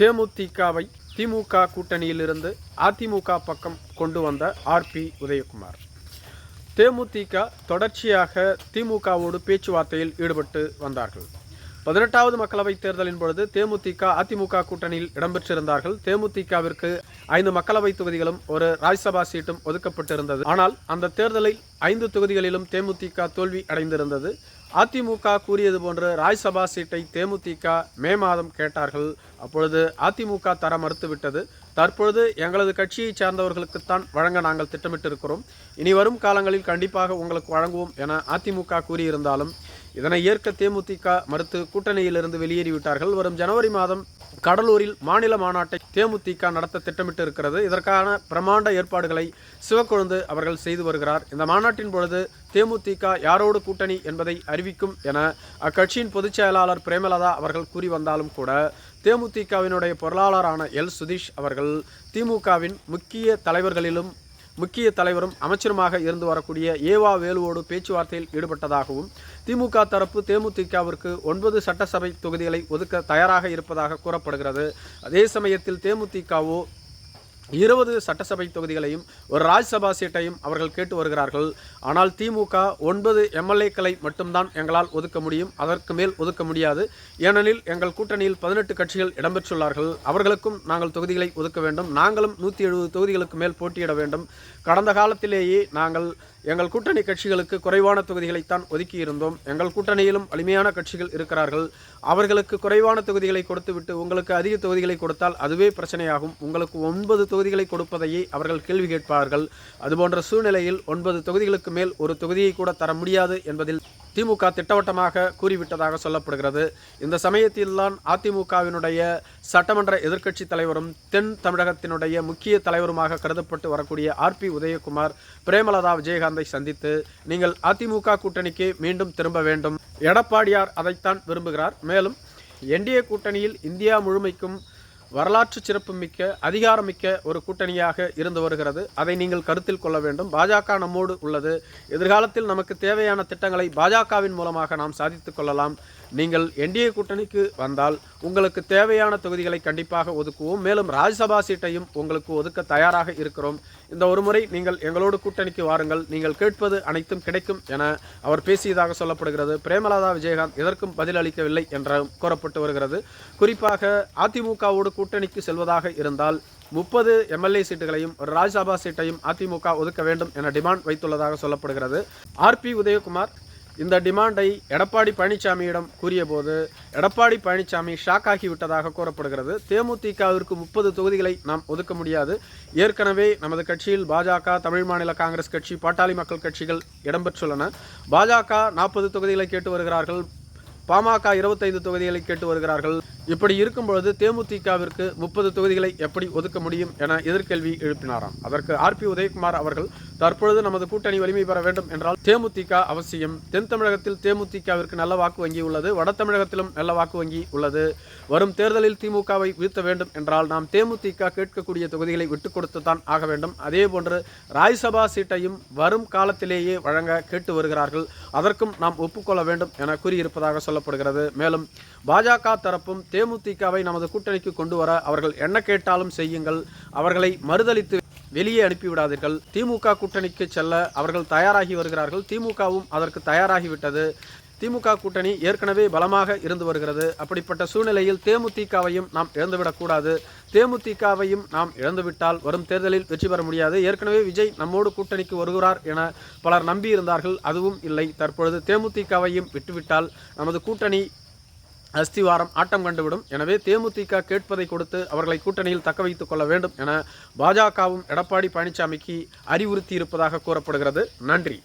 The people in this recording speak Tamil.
தேமுதிகவை திமுக கூட்டணியிலிருந்து அதிமுக பக்கம் கொண்டு வந்த ஆர்பி உதயகுமார். தேமுதிக தொடர்ச்சியாக திமுகவோடு பேச்சுவார்த்தையில் ஈடுபட்டு வந்தார்கள். பதினெட்டாவது மக்களவைத் தேர்தலின் பொழுது தேமுதிக அதிமுக கூட்டணியில் இடம்பெற்றிருந்தார்கள். தேமுதிகவிற்கு ஐந்து மக்களவைத் தொகுதிகளும் ஒரு ராஜ்யசபா சீட்டும் ஒதுக்கப்பட்டிருந்தது. ஆனால் அந்த தேர்தலில் ஐந்து தொகுதிகளிலும் தேமுதிக தோல்வி அடைந்திருந்தது. அதிமுக கூறியது போன்று ராஜ்யசபா சீட்டை தேமுதிக மே மாதம் கேட்டார்கள். அப்பொழுது அதிமுக தர மறுத்துவிட்டது. தற்பொழுது எங்களது கட்சியைச் சேர்ந்தவர்களுக்குத்தான் வழங்க நாங்கள் திட்டமிட்டிருக்கிறோம். இனி வரும் காலங்களில் கண்டிப்பாக உங்களுக்கு வழங்குவோம் என அதிமுக கூறியிருந்தாலும் இதனை ஏற்க தேமுதிக மறுத்து கூட்டணியிலிருந்து வெளியேறிவிட்டார்கள். வரும் ஜனவரி மாதம் கடலூரில் மாநில மாநாட்டை தேமுதிக நடத்த திட்டமிட்டு இருக்கிறது இதற்கான பிரமாண்ட ஏற்பாடுகளை சிவக்கொழுந்து அவர்கள் செய்து வருகிறார். இந்த மாநாட்டின் பொழுது தேமுதிக யாரோடு கூட்டணி என்பதை அறிவிக்கும் என அக்கட்சியின் பொதுச் செயலாளர் பிரேமலதா அவர்கள் கூறி வந்தாலும் கூட தேமுதிகவினுடைய பொருளாளரான எல். சுதீஷ் அவர்கள் திமுகவின் முக்கிய தலைவர்களிலும் முக்கிய தலைவரும் அமைச்சருமாக இருந்து வரக்கூடிய ஏவா வேலுவோடு பேச்சுவார்த்தையில் ஈடுபட்டதாகவும் திமுக தரப்பு தேமுதிகவிற்கு ஒன்பது சட்டசபை தொகுதிகளை ஒதுக்க தயாராக இருப்பதாக கூறப்படுகிறது. அதே சமயத்தில் தேமுதிகவோ இருபது சட்டசபை தொகுதிகளையும் ஒரு ராஜ்சபா சீட்டையும் அவர்கள் கேட்டு வருகிறார்கள். ஆனால் திமுக ஒன்பது எம்எல்ஏக்களை மட்டும்தான் எங்களால் ஒதுக்க முடியும் அதற்கு மேல் ஒதுக்க முடியாது. ஏனெனில் எங்கள் கூட்டணியில் பதினெட்டு கட்சிகள் இடம்பெற்றுள்ளார்கள். அவர்களுக்கும் நாங்கள் தொகுதிகளை ஒதுக்க வேண்டும். நாங்களும் நூற்றி எழுபது தொகுதிகளுக்கு மேல் போட்டியிட வேண்டும். கடந்த காலத்திலேயே நாங்கள் எங்கள் கூட்டணி கட்சிகளுக்கு குறைவான தொகுதிகளைத்தான் ஒதுக்கியிருந்தோம். எங்கள் கூட்டணியிலும் வலிமையான கட்சிகள் இருக்கிறார்கள். அவர்களுக்கு குறைவான தொகுதிகளை கொடுத்துவிட்டு உங்களுக்கு அதிக தொகுதிகளை கொடுத்தால் அதுவே பிரச்சனையாகும். உங்களுக்கு ஒன்பது தொகுதிகளை கொடுப்பதையே அவர்கள் கேள்வி கேட்பார்கள். அதுபோன்ற சூழ்நிலையில் ஒன்பது தொகுதிகளுக்கு மேல் ஒரு தொகுதியை கூட தர முடியாது என்பதில் திமுக திட்டவட்டமாக கூறிவிட்டதாக சொல்லப்படுகிறது. இந்த சமயத்தில்தான் அதிமுகவினுடைய சட்டமன்ற எதிர்க்கட்சி தலைவரும் தென் தமிழகத்தினுடைய முக்கிய தலைவருமாக கருதப்பட்டு வரக்கூடிய ஆர் பி உதயகுமார் பிரேமலதா விஜயகாந்தை சந்தித்து நீங்கள் அதிமுக கூட்டணிக்கு மீண்டும் திரும்ப வேண்டும். எடப்பாடியார் அதைத்தான் விரும்புகிறார். மேலும் என்டிஏ கூட்டணியில் இந்தியா முழுமைக்கும் வரலாற்று சிறப்புமிக்க அதிகாரமிக்க ஒரு கூட்டணியாக இருந்து வருகிறது. அதை நீங்கள் கருத்தில் கொள்ள வேண்டும். பாஜக நம்மோடு உள்ளது. எதிர்காலத்தில் நமக்கு தேவையான திட்டங்களை பாஜகவின் மூலமாக நாம் சாதித்துக் கொள்ளலாம். நீங்கள் என்டிஏ கூட்டணிக்கு வந்தால் உங்களுக்கு தேவையான தொகுதிகளை கண்டிப்பாக ஒதுக்குவோம். மேலும் ராஜ்யசபா சீட்டையும் உங்களுக்கு ஒதுக்க தயாராக இருக்கிறோம். இந்த ஒரு முறை நீங்கள் எங்களோடு கூட்டணிக்கு வாருங்கள். நீங்கள் கேட்பது அனைத்தும் கிடைக்கும் என அவர் பேசியதாக சொல்லப்படுகிறது. பிரேமலதா விஜயகாந்த் எதற்கும் பதிலளிக்கவில்லை என்று கூறப்பட்டு வருகிறது. குறிப்பாக அதிமுகவோடு கூட்டணிக்கு செல்வதாக இருந்தால் முப்பது எம்எல்ஏ சீட்டுகளையும் ஒரு ராஜ்யசபா சீட்டையும் அதிமுக ஒதுக்க வேண்டும் என டிமாண்ட் வைத்துள்ளதாக சொல்லப்படுகிறது. ஆர் பி உதயகுமார் இந்த டிமாண்டை எடப்பாடி பழனிசாமியிடம் கூறியபோது எடப்பாடி பழனிசாமி ஷாக் ஆகிவிட்டதாக கூறப்படுகிறது. தேமுதிகவிற்கு முப்பது தொகுதிகளை நாம் ஒதுக்க முடியாது. ஏற்கனவே நமது கட்சியில் பாஜக தமிழ் மாநில காங்கிரஸ் கட்சி பாட்டாளி மக்கள் கட்சிகள் இடம்பெற்றுள்ளன. பாஜக நாற்பது தொகுதிகளை கேட்டு வருகிறார்கள். பாமக இருபத்தைந்து தொகுதிகளை கேட்டு வருகிறார்கள். இப்படி இருக்கும் பொழுது தேமுதிகவிற்கு முப்பது தொகுதிகளை எப்படி ஒதுக்க முடியும் என எதிர்கேள்வி எழுப்பினாராம். அதற்கு ஆர்பி உதயகுமார் அவர்கள் தற்பொழுது நமது கூட்டணி வலிமை பெற வேண்டும் என்றால் தேமுதிக அவசியம். தென் தமிழகத்தில் தேமுதிகவிற்கு நல்ல வாக்கு வங்கி உள்ளது வட தமிழகத்திலும் நல்ல வாக்கு வங்கி உள்ளது. வரும் தேர்தலில் திமுகவை வீழ்த்த வேண்டும் என்றால் நாம் தேமுதிக கேட்கக்கூடிய தொகுதிகளை விட்டுக் கொடுத்துத்தான் ஆக வேண்டும். அதே போன்று ராஜ்சபா சீட்டையும் வரும் காலத்திலேயே வழங்க கேட்டு வருகிறார்கள். அதற்கும் நாம் ஒப்புக்கொள்ள வேண்டும் என கூறியிருப்பதாக சொல்லப்படுகிறது. மேலும் பாஜக தரப்பும் தேமுதிகவை நமது கூட்டணிக்கு கொண்டு வர அவர்கள் என்ன கேட்டாலும் செய்யுங்கள். அவர்களை மறுதளித்து வெளியே அனுப்பிவிடாதீர்கள். திமுக கூட்டணிக்கு செல்ல அவர்கள் தயாராகி வருகிறார்கள். திமுகவும் அதற்கு தயாராகிவிட்டது. திமுக கூட்டணி ஏற்கனவே பலமாக இருந்து வருகிறது. அப்படிப்பட்ட சூழ்நிலையில் தேமுதிகவையும் நாம் இழந்துவிடக்கூடாது தேமுதிகவையும் நாம் இழந்துவிட்டால் வரும் தேர்தலில் வெற்றி பெற முடியாது. ஏற்கனவே விஜய் நம்மோடு கூட்டணிக்கு வருகிறார் என பலர் நம்பியிருந்தார்கள். அதுவும் இல்லை. தற்பொழுது தேமுதிகவையும் விட்டுவிட்டால் நமது கூட்டணி அஸ்திவாரம் ஆட்டம் கண்டுவிடும். எனவே தேமுதிக கேட்பதை கொடுத்து அவர்களை கூட்டணியில் தக்க வைத்துக் கொள்ள வேண்டும் என பாஜகவும் எடப்பாடி பழனிசாமிக்கு அறிவுறுத்தி இருப்பதாக கூறப்படுகிறது. நன்றி.